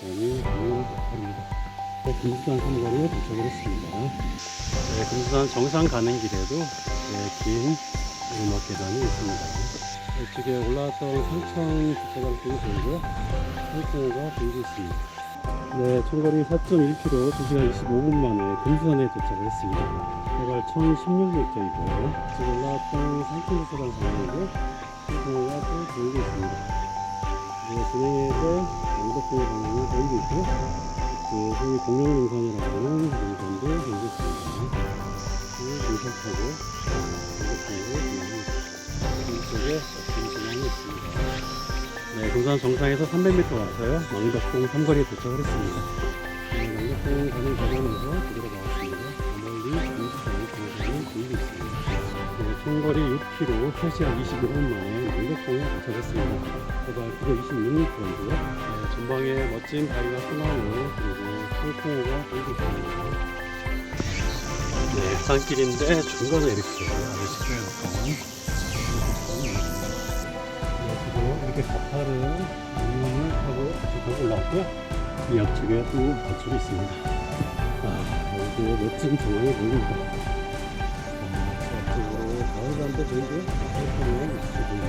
다음이 강릉입니다. 금수산 삼거리에 도착을 했습니다. 네, 금수산 정상 가는 길에도 네, 긴 오르막 계단이 있습니다. 이쪽에 올라왔던 산청 주차장 쪽이 보이고요. 산청호가 보이고 있습니다. 네, 총거리 4.1km 2시간 25분 만에 금수산에 도착을 했습니다. 해발 1016m이고요. 지금 올라왔던 산청 주차장 방향이고 산청호가 또 보이고 있습니다. 네, 진행해서 양덕교 방향이 보이고 있고요. 그 소위 공룡능선이라고 하는 능선도 보이고 있습니다. 타고 양덕교로 이쪽에 진행하고 있습니다. 네, 군산 정상에서 300m 와서요. 망덕동 삼거리에 도착을 했습니다. 네, 망덕동 가는 과정에서 그대로 나왔습니다. 멀리 공수산 정상이 보이고 있습니다. 네, 총거리 6km 3시간 25분 만에 망덕동에 도착했습니다. 해발 926m이고요. 네, 전방에 멋진 바위가 소나무 그리고 상콩호가 보이고 있습니다. 네, 산길인데 중간에 이렇게 아저씨 뼈였고 네, 이렇게 가파른 문을 타고 지금 올라왔고요. 이 앞쪽에 또 밭줄이 있습니다. 아, 여기 멋진 정원이 보입니다. 아, 저 앞쪽으로 가을밤도 보이고, 상콩호가 있습니다.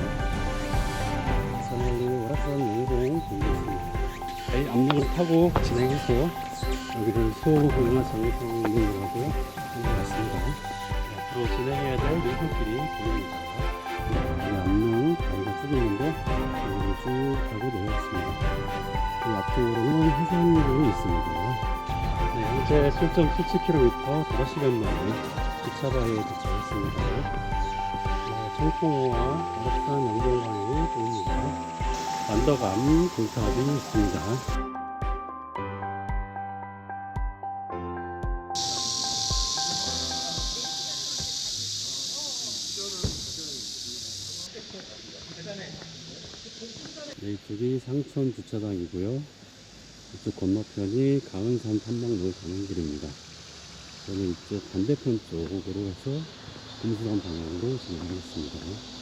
산을리는 오락산 용봉 보이고 있습니다. 저희 압력을 타고 진행해서 여기를 소공화 장성공이라고 하는 것 같습니다. 앞으로 진행해야 될 용봉길이 보입니다. 이 앞로 다리가 쭉 있는데 여기를 쭉 가고 내려왔습니다. 그 앞쪽으로는 해상도이 있습니다. 네, 현재 7.77km 5시간 만에 기차바에 도착했습니다. 네, 청풍호와 오락산 영동 방향이 보입니다. 완더감 공사업이 있습니다. 네, 이쪽이 상천 주차장이고요. 이쪽 건너편이 가은산 탐방로 가는 길입니다. 저는 이쪽 반대편 쪽으로 해서 금수산 방향으로 진행하겠습니다.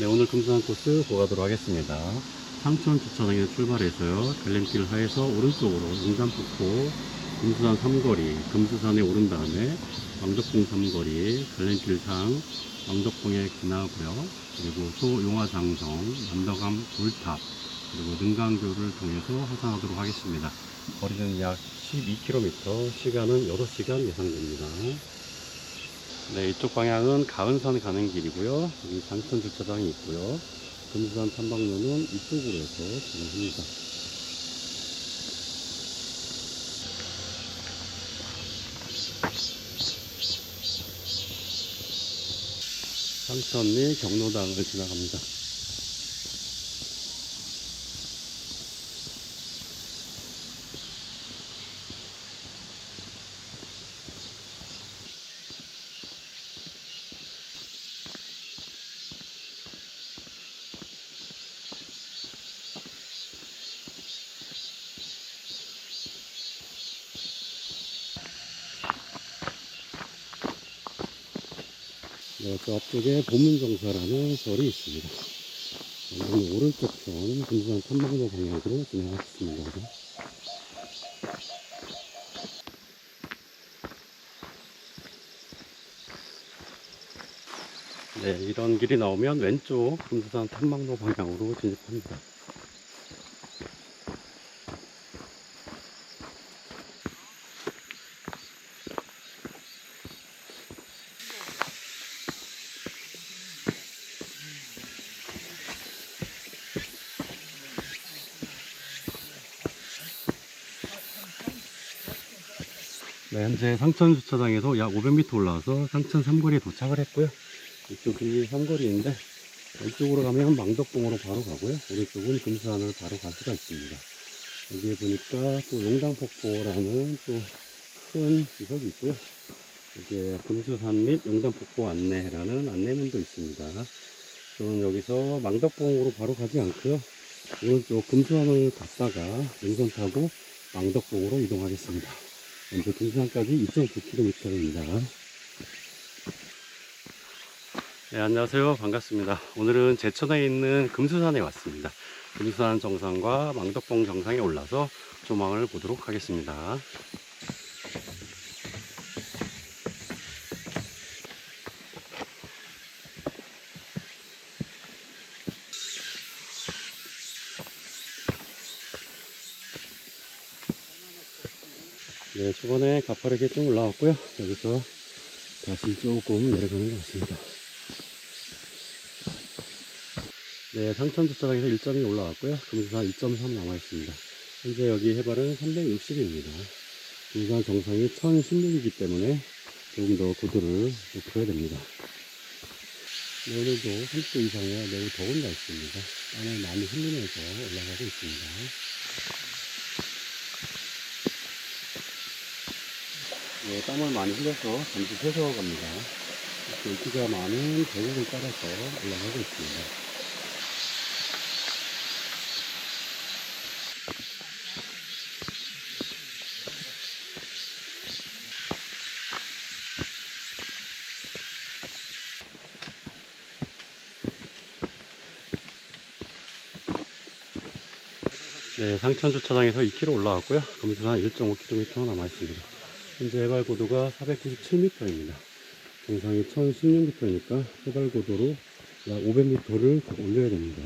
네, 오늘 금수산 코스 보가도록 하겠습니다. 상천 주차장에서 출발해서요, 갈림길 하에서 오른쪽으로 용산폭포, 금수산 삼거리, 금수산에 오른 다음에 왕덕봉 삼거리, 갈림길 상, 왕덕봉의 기나고요, 그리고 소용화장성, 남덕암 돌탑, 그리고 능강교를 통해서 하산하도록 하겠습니다. 거리는 약 12km, 시간은 6시간 예상됩니다. 네, 이쪽 방향은 가은산 가는 길이고요. 여기 장천 주차장이 있고요. 금수산 탐방로는 이쪽으로 해서 진행합니다. 상천리 경로당을 지나갑니다. 네, 저 앞 쪽에 보문정사라는 절이 있습니다. 오늘 오른쪽 편 금수산 탐방로 방향으로 진행하겠습니다. 네, 이런 길이 나오면 왼쪽 금수산 탐방로 방향으로 진입합니다. 네, 현재 상천 주차장에서 약 500m 올라와서 상천 삼거리에 도착을 했고요. 이쪽이 삼거리인데 왼쪽으로 가면 망덕봉으로 바로 가고요. 오른쪽은 금수산을 바로 갈 수가 있습니다. 여기에 보니까 또 용당폭포라는 또큰 기석이 있고요. 이게 금수산 및 용당폭포 안내라는 안내문도 있습니다. 저는 여기서 망덕봉으로 바로 가지 않고요. 오른쪽 금수산을 갔다가 능선 타고 망덕봉으로 이동하겠습니다. 먼저 금수산까지 2.9km입니다. 네, 안녕하세요. 반갑습니다. 오늘은 제천에 있는 금수산에 왔습니다. 금수산 정상과 망덕봉 정상에 올라서 조망을 보도록 하겠습니다. 네, 초반에 가파르게 좀 올라왔고요. 여기서 다시 조금 내려가는 것 같습니다. 네, 상천 주차장에서 1점이 올라왔고요. 금수산 2.3 남아있습니다. 현재 여기 해발은 360입니다. 금수산 정상이 1016이기 때문에 조금 더 고도를 높여야 됩니다. 네, 오늘도 30도 이상의 매우 더운 날씨입니다. 땀을 많이 흘리면서 올라가고 있습니다. 네, 땀을 많이 흘려서 잠시 세수하고 갑니다. 이렇게 인기가 많은 계곡을 따라서 올라가고 있습니다. 네, 상천 주차장에서 2km 올라왔고요. 금수산 1.5km 남아 있습니다. 현재 해발 고도가 497m입니다. 정상이 1016m니까 해발 고도로 약 500m를 올려야 됩니다.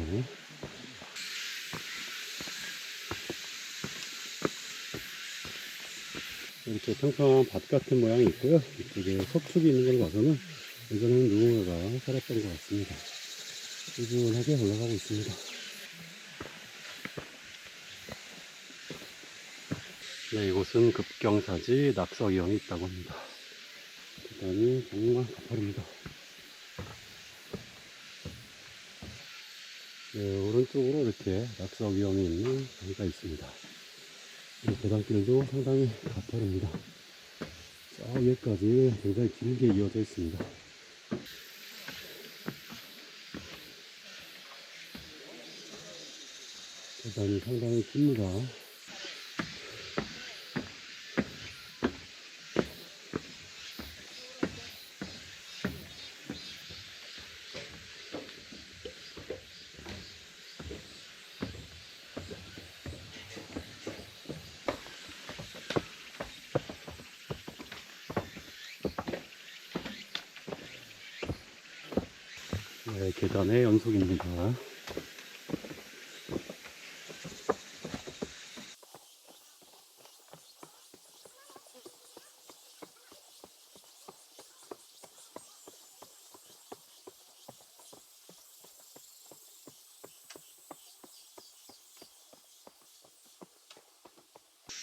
이렇게 평평한 밭 같은 모양이 있고요. 이쪽에 석축이 있는 걸 봐서는 예전에는 누군가가 살았던 것 같습니다. 꾸준하게 올라가고 있습니다. 네, 이곳은 급경사지 낙서 위험이 있다고 합니다. 계단이 정말 가파릅니다. 네, 오른쪽으로 이렇게 낙서 위험이 있는 다리가 있습니다. 이 계단길도 상당히 가파릅니다. 저 위에까지 굉장히 길게 이어져 있습니다. 계단이 상당히 깁니다. 네, 계단의 연속입니다.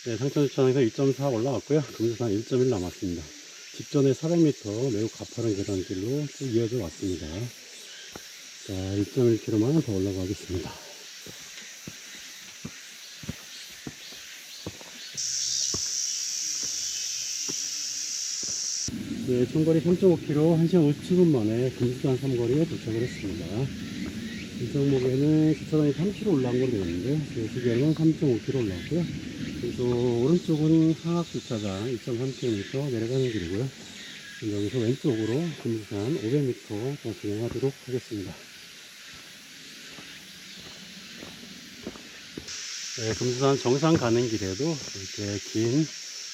네, 상천주차장에서 2.4 올라왔고요. 금수산 1.1 남았습니다. 직전에 400m 매우 가파른 계단길로 쭉 이어져 왔습니다. 자, 1.1km만 더 올라가겠습니다. 네, 총거리 3.5km, 1시간 57분 만에 금수산 삼거리에 도착을 했습니다. 이 종목에는 주차장이 3km 올라온 걸로 되었는데, 제 시계는 3.5km 올라왔고요. 그래서 오른쪽은 상악 주차장 2.3km 내려가는 길이고요. 여기서 왼쪽으로 금수산 500m 더 진행하도록 하겠습니다. 네, 금수산 정상 가는 길에도 이렇게 긴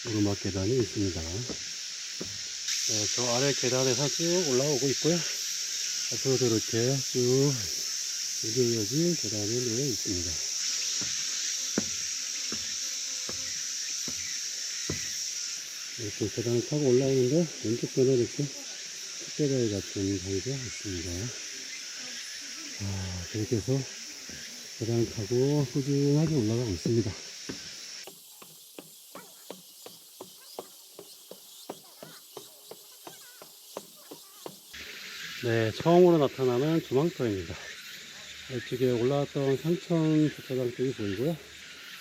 오르막 계단이 있습니다. 네, 저 아래 계단에서 쭉 올라오고 있고요. 앞으로도 이렇게 쭉 이어진 계단이 놓여 있습니다. 이렇게 계단을 타고 올라오는데 왼쪽 편에 이렇게 특별히 같은 장소가 있습니다. 아, 그렇게 해서 계단을 타고 꾸준하게 올라가고 있습니다. 네, 처음으로 나타나는 주망터입니다. 이쪽에 올라왔던 상천 주차장 쪽이 보이고요.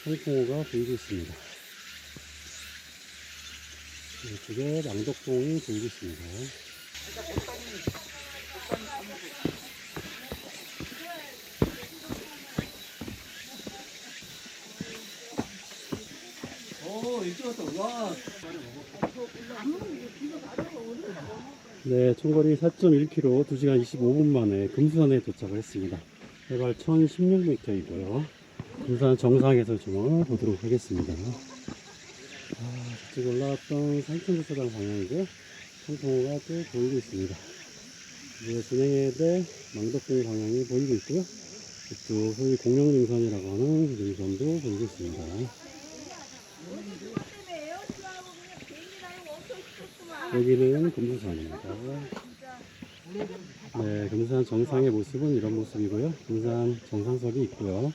성풍호가 보이고 있습니다. 이쪽에 망덕봉이 보이고 있습니다. 네, 총거리 4.1km 2시간 25분 만에 금수산에 도착을 했습니다. 해발 1016m이고요. 금수산 정상에서 좀 보도록 하겠습니다. 아, 저쪽 올라왔던 산천주차장 방향이고요. 청통호가 또 보이고 있습니다. 이제 진행해야 될 망덕동 방향이 보이고 있고요. 이쪽 소위 공룡능선이라고 하는 능선도 보이고 있습니다. 여기는 금수산입니다. 네, 금수산 정상의 모습은 이런 모습이고요. 금수산 정상석이 있고요.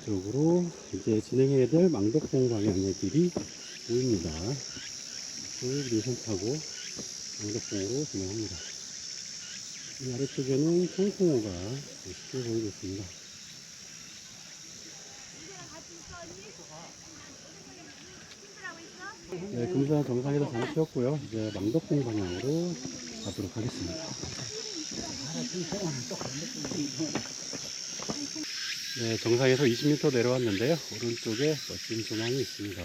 이쪽으로 이제 진행해야 될 망덕동 방향의 길이 보입니다. 쭉 능선 타고 망덕동으로 진행합니다. 이 아래쪽에는 청송호가 쉽게 보이고 있습니다. 네, 금산 정상에서 잠시 쉬었고요. 이제 망덕동 방향으로 가도록 하겠습니다. 네, 정상에서 20m 내려왔는데요. 오른쪽에 멋진 조망이 있습니다.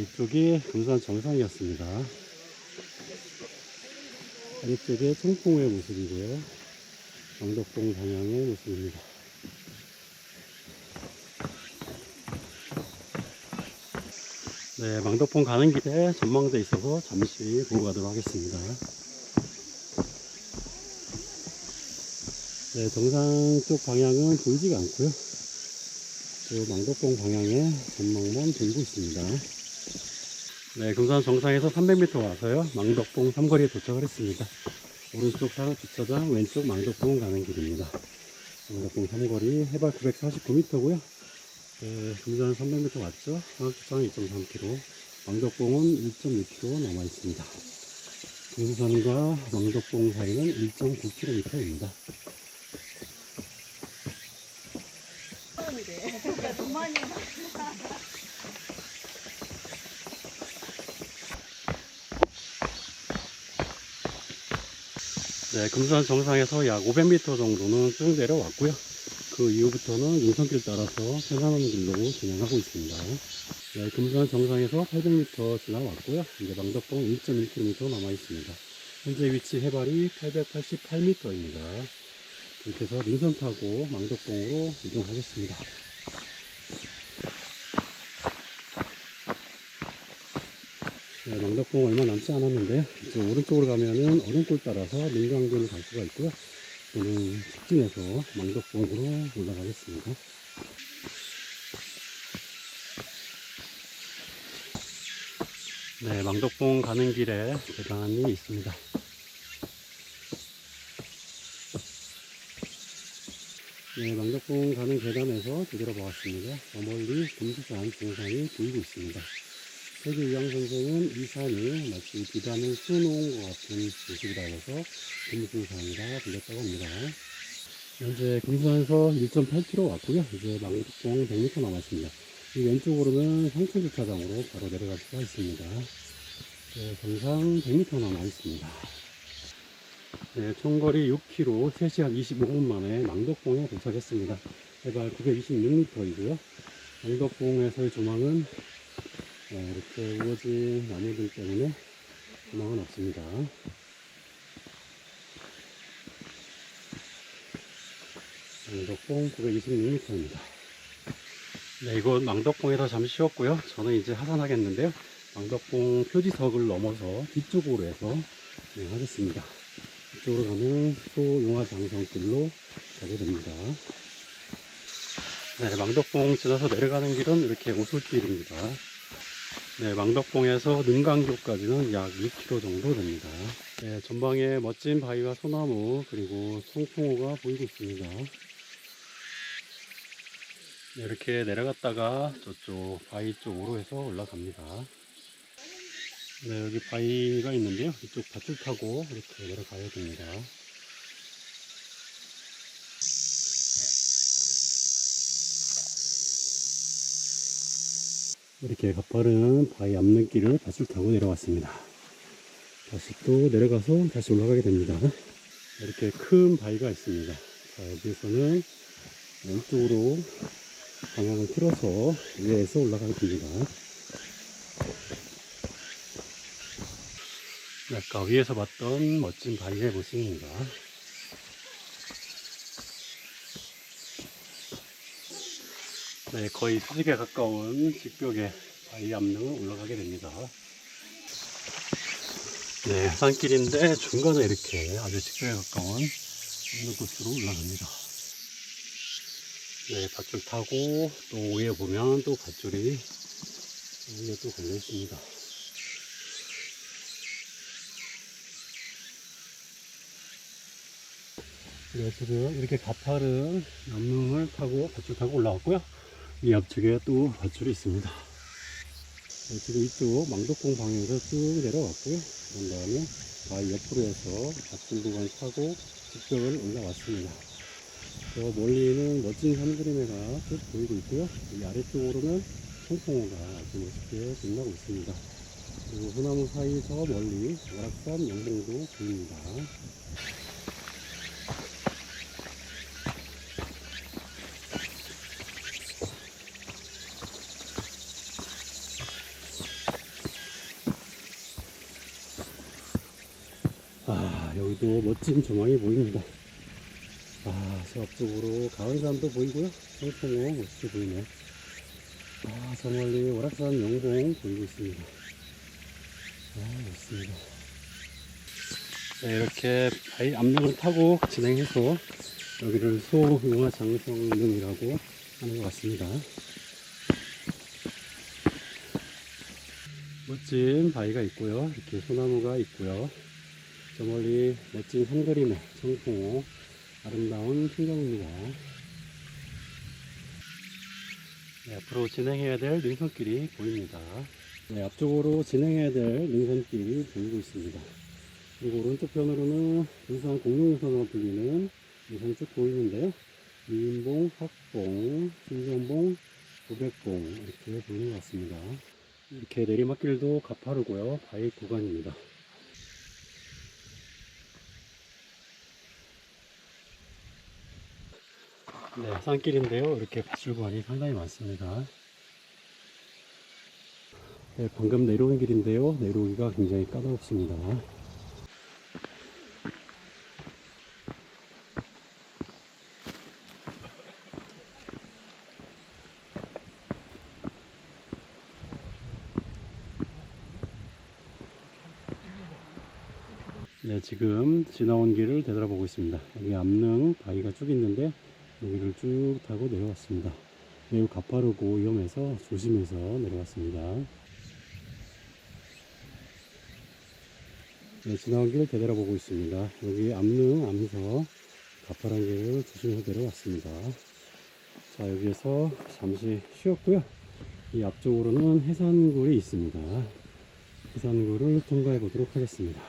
이쪽이 금산 정상이었습니다. 아래쪽에 청풍의 모습이고요. 망덕동 방향의 모습입니다. 네, 망덕봉 가는 길에 전망대 있어서 잠시 보고 가도록 하겠습니다. 네, 정상 쪽 방향은 보이지가 않고요. 그 망덕봉 방향의 전망만 보이고 있습니다. 네, 금산 정상에서 300m 와서요. 망덕봉 삼거리에 도착을 했습니다. 오른쪽 사람 주차장, 왼쪽 망덕봉 가는 길입니다. 망덕봉 삼거리 해발 949m고요. 네, 금산 300m 왔죠. 상하주차장 2.3km, 망덕봉은 1.6km 남아 있습니다. 금산과 망덕봉 사이는 1.9km입니다. 네, 금산 정상에서 약 500m 정도는 쭉 내려왔고요. 그 이후부터는 윤선길 따라서 편안한 길로 진행하고 있습니다. 네, 금산 정상에서 800m 지나왔고요. 이제 망덕봉 1.1km 남아 있습니다. 현재 위치 해발이 888m입니다. 이렇게 해서 능선 타고 망덕봉으로 이동하겠습니다. 네, 망덕봉 얼마 남지 않았는데요. 이쪽 오른쪽으로 가면은 얼음골 따라서 민강교를 갈 수가 있고요. 저는 직진해서 망덕봉으로 올라가겠습니다. 네, 망덕봉 가는 길에 계단이 있습니다. 네, 망덕봉 가는 계단에서 뒤돌아 보았습니다. 저 멀리 금수산 정상이 보이고 있습니다. 세계 이양 선생은 이 산이 마치 비단을 씌워놓은 것 같은 모습이라 해서 금수산이라 불렸다고 합니다. 현재 금수산에서 1.8km 왔고요. 이제 망덕봉 100m 남았습니다. 이 왼쪽으로는 상천주차장으로 바로 내려갈 수가 있습니다. 네, 정상 100m 남아 있습니다. 네, 총거리 6km 3시간 25분 만에 망덕봉에 도착했습니다. 해발 926m이고요. 망덕봉에서의 조망은 네, 이렇게 우거진 나무들 때문에 조망은 없습니다. 망덕봉 926m입니다. 네, 이곳 망덕봉에서 잠시 쉬었고요. 저는 이제 하산하겠는데요. 망덕봉 표지석을 넘어서 뒤쪽으로 해서 진행하겠습니다. 이쪽으로 가면 소용화 장성길로 가게 됩니다. 네, 망덕봉 지나서 내려가는 길은 이렇게 오솔길입니다. 네, 망덕봉에서 능강교까지는 약 6km 정도 됩니다. 네, 전방에 멋진 바위와 소나무 그리고 송풍호가 보이고 있습니다. 네, 이렇게 내려갔다가 저쪽 바위 쪽으로 해서 올라갑니다. 네, 여기 바위가 있는데요. 이쪽 밧줄 타고 이렇게 내려가야 됩니다. 이렇게 가파른 바위 앞는길을 밧줄 타고 내려왔습니다. 다시 또 내려가서 다시 올라가게 됩니다. 이렇게 큰 바위가 있습니다. 자, 여기에서는 왼쪽으로 방향을 틀어서 위에서 올라가게 됩니다. 아까 위에서 봤던 멋진 바위의 모습입니다. 네, 거의 수직에 가까운 직벽의 바위 앞릉을 올라가게 됩니다. 네, 산길인데 중간에 이렇게 아주 직벽에 가까운 있는 곳으로 올라갑니다. 네, 밧줄 타고 또 위에 보면 또 밧줄이 위에 또 걸려 있습니다. 네, 지금 이렇게 가파른 남릉을 타고 밧줄 타고 올라왔고요. 이 앞쪽에 또 밧줄이 있습니다. 네, 지금 이쪽 망덕공 방향에서 쭉 내려왔고요. 그런 다음에 바위 옆으로 해서 밧줄 구간 타고 직벽을 올라왔습니다. 저 멀리는 멋진 산그림회가 쭉 보이고 있고요. 이 아래쪽으로는 청풍호가 아주 멋있게 빛나고 있습니다. 그리고 소나무 사이 저 멀리 월악산 영봉도 보입니다. 아, 여기도 멋진 조망이 보입니다. 아, 저 앞쪽으로 가을산도 보이고요. 청풍호 멋지게 보이네요. 아, 저 멀리 월악산 영봉 보이고 있습니다. 아, 멋있습니다. 네, 이렇게 바위 앞면을 타고 진행해서 여기를 소용화 장성릉이라고 하는 것 같습니다. 멋진 바위가 있고요. 이렇게 소나무가 있고요. 저 멀리 멋진 한그림의 청풍호 아름다운 풍경입니다. 네, 앞으로 진행해야 될 능선길이 보입니다. 네, 앞쪽으로 진행해야 될 능선길이 보이고 있습니다. 그리고 오른쪽 편으로는 부산 공룡선으로 불리는 능선이 쭉 보이는데요. 미인봉, 학봉, 신정봉, 도백봉 이렇게 보이는 것 같습니다. 이렇게 내리막길도 가파르고요. 바위 구간입니다. 네, 산길인데요. 이렇게 밧줄 구간이 상당히 많습니다. 네, 방금 내려온 길인데요. 내려오기가 굉장히 까다롭습니다. 네, 지금 지나온 길을 되돌아보고 있습니다. 여기 암릉 바위가 쭉 있는데 여기를 쭉 타고 내려왔습니다. 매우 가파르고 위험해서 조심해서 내려왔습니다. 네, 지나온 길을 되돌아보고 있습니다. 여기 암릉, 암서 가파른 길을 조심해서 내려왔습니다. 자, 여기에서 잠시 쉬었고요. 이 앞쪽으로는 해산굴이 있습니다. 해산굴을 통과해 보도록 하겠습니다.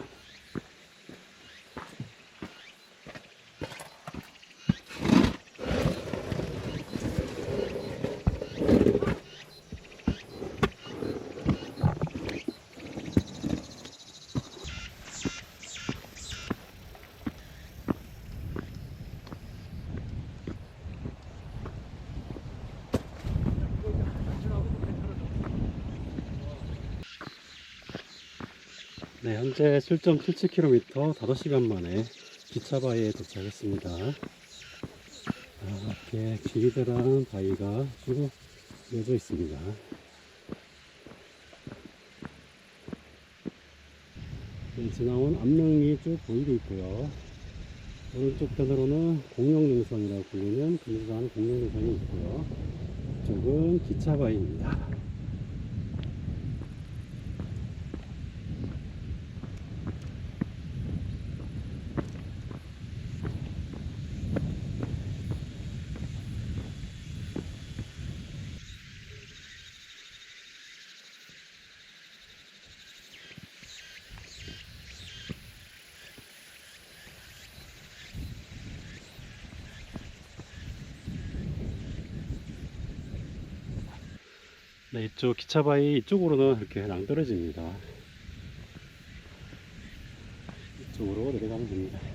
네, 현재 7.77km 5시간 만에 기차바위에 도착했습니다. 아, 이렇게 길이들한 바위가 쭉 이어져 있습니다. 네, 지나온 암릉이 쭉 보이고 있고요. 오른쪽 편으로는 공룡능선이라고 불리는 금수산 공룡능선이 있고요. 이쪽은 기차바위입니다. 네, 이쪽 기차바위 이쪽으로는 이렇게 낭떠러집니다. 이쪽으로 내려가면 됩니다.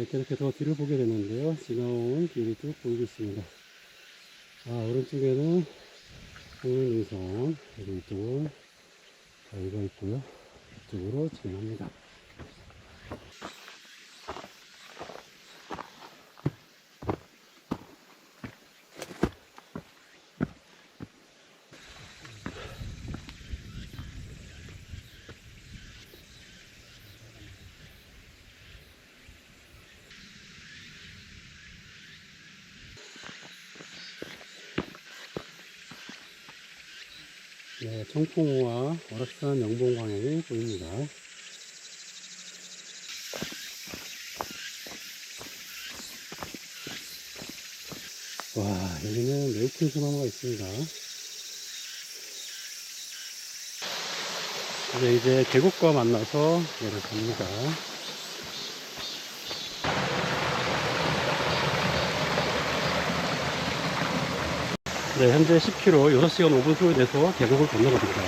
네, 이렇게 더 뒤를 보게 되는데요. 지나온 길이 쭉 보이고 있습니다. 아, 오른쪽에는 그리고 이쪽은 바위가 있고요. 이쪽으로 진행합니다. 네, 청풍호와 월악산 영봉 광양이 보입니다. 와, 여기는 매우 큰 소나무가 있습니다. 네, 이제 계곡과 만나서 내려갑니다. 네, 현재 10km 6시간 5분 소요돼서 계곡을 건너갑니다.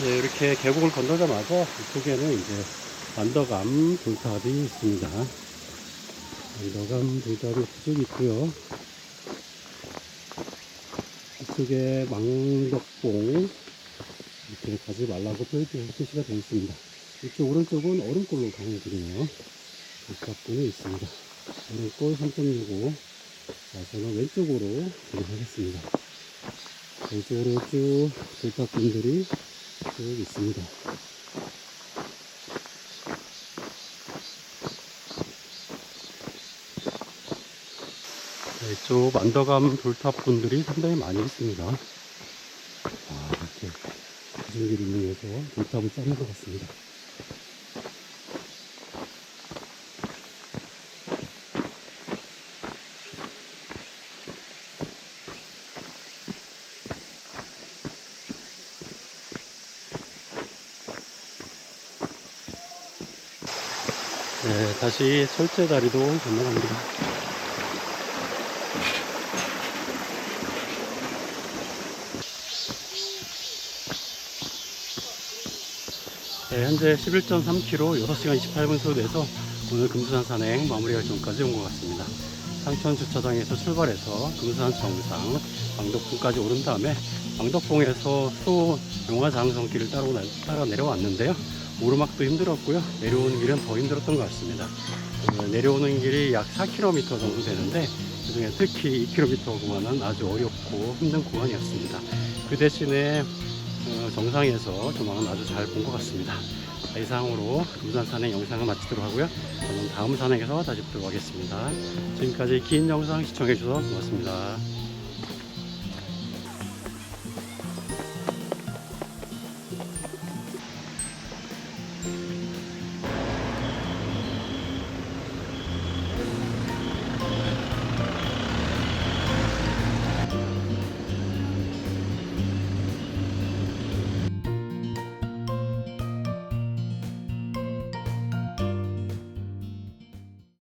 네, 이렇게 계곡을 건너자마자 이쪽에는 이제 완더감 돌탑이 있습니다. 완더감 돌탑이 이쪽에 있고요. 이쪽에 망덕봉 이렇게 가지 말라고 표시- 표시가 되어 있습니다. 이쪽 오른쪽은 얼음골로 가는 길이네요. 돌탑분이 있습니다. 오른골 3.65. 자, 저는 왼쪽으로 진행하겠습니다. 왼쪽으로 쭉 돌탑분들이 쭉 있습니다. 네, 이쪽 만더감 돌탑분들이 상당히 많이 있습니다. 아, 이렇게 가슴길을 이용해서 돌탑을 쌓는 것 같습니다. 네, 다시 철제 다리도 건너갑니다. 네, 현재 11.3km 6시간 28분 소요돼서 오늘 금수산 산행 마무리할 전까지 온 것 같습니다. 상천 주차장에서 출발해서 금수산 정상 망덕봉까지 오른 다음에 망덕봉에서 수 용화장 성길을 따라, 따라 내려왔는데요. 오르막도 힘들었고요. 내려오는 길은 더 힘들었던 것 같습니다. 어, 내려오는 길이 약 4km 정도 되는데 그중에 특히 2km 구간은 아주 어렵고 힘든 구간이었습니다. 그 대신에 어, 정상에서 조망은 아주 잘 본 것 같습니다. 자, 이상으로 금산 산행 영상을 마치도록 하고요. 저는 다음 산행에서 다시 뵙도록 하겠습니다. 지금까지 긴 영상 시청해 주셔서 고맙습니다.